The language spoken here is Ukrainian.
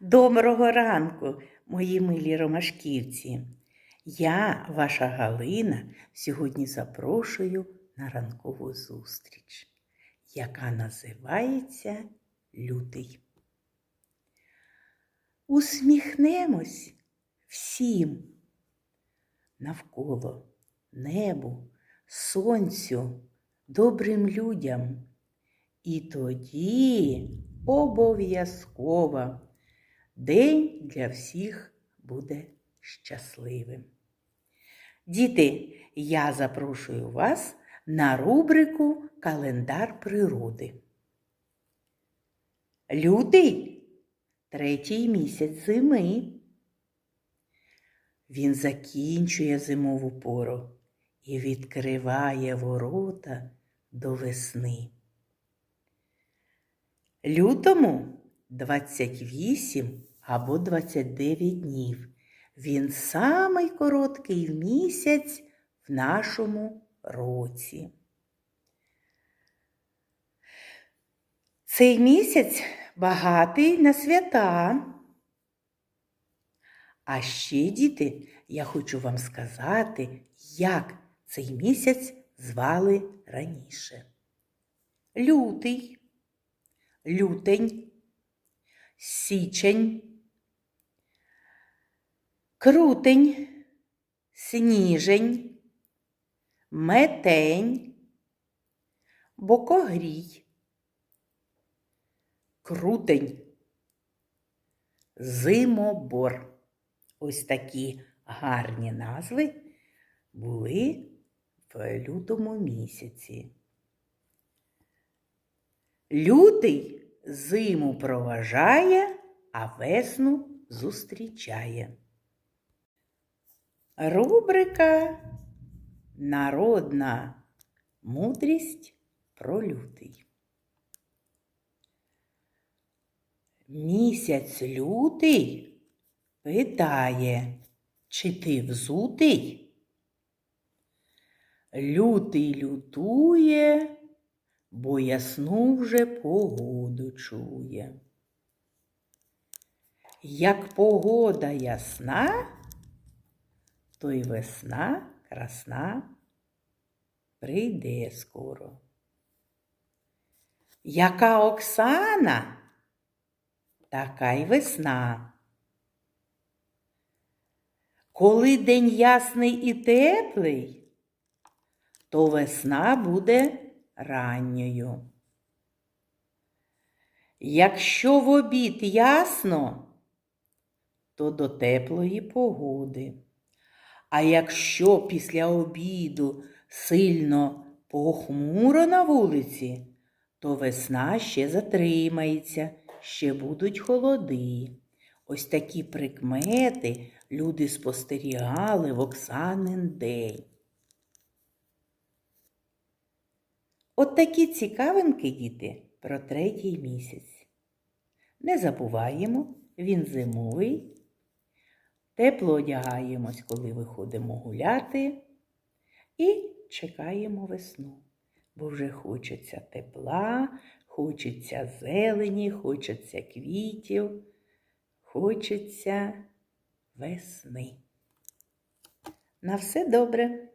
Доброго ранку, мої милі ромашківці. Я, ваша Галина, сьогодні запрошую на ранкову зустріч, яка називається Лютий. Усміхнемось всім навколо небу, сонцю, добрим людям. І тоді обов'язково день для всіх буде щасливим. Діти, я запрошую вас на рубрику Календар природи. Лютий третій місяць зими. Він закінчує зимову пору і відкриває ворота до весни. Лютому 28 або 29 днів. Він самий короткий місяць в нашому році. Цей місяць багатий на свята. А ще, діти, я хочу вам сказати, як цей місяць звали раніше. Лютий, лютень, січень, крутень, сніжень, метень, бокогрій, крутень, зимобор. Ось такі гарні назви були в лютому місяці. Лютий зиму проважає, а весну зустрічає. Рубрика Народна мудрість про лютий. Місяць лютий питає, чи ти взутий? Лютий лютує, бо ясну вже погоду чує. Як погода ясна, то й весна красна прийде скоро. Яка Оксана, така й весна. Коли день ясний і теплий, то весна буде ранньою. Якщо в обід ясно, то до теплої погоди. А якщо після обіду сильно похмуро на вулиці, то весна ще затримається, ще будуть холоди. Ось такі прикмети люди спостерігали в Оксанин день. От такі цікавинки, діти, про третій місяць. Не забуваємо, він зимовий. Тепло одягаємось, коли виходимо гуляти, і чекаємо весну, бо вже хочеться тепла, хочеться зелені, хочеться квітів, хочеться весни. На все добре!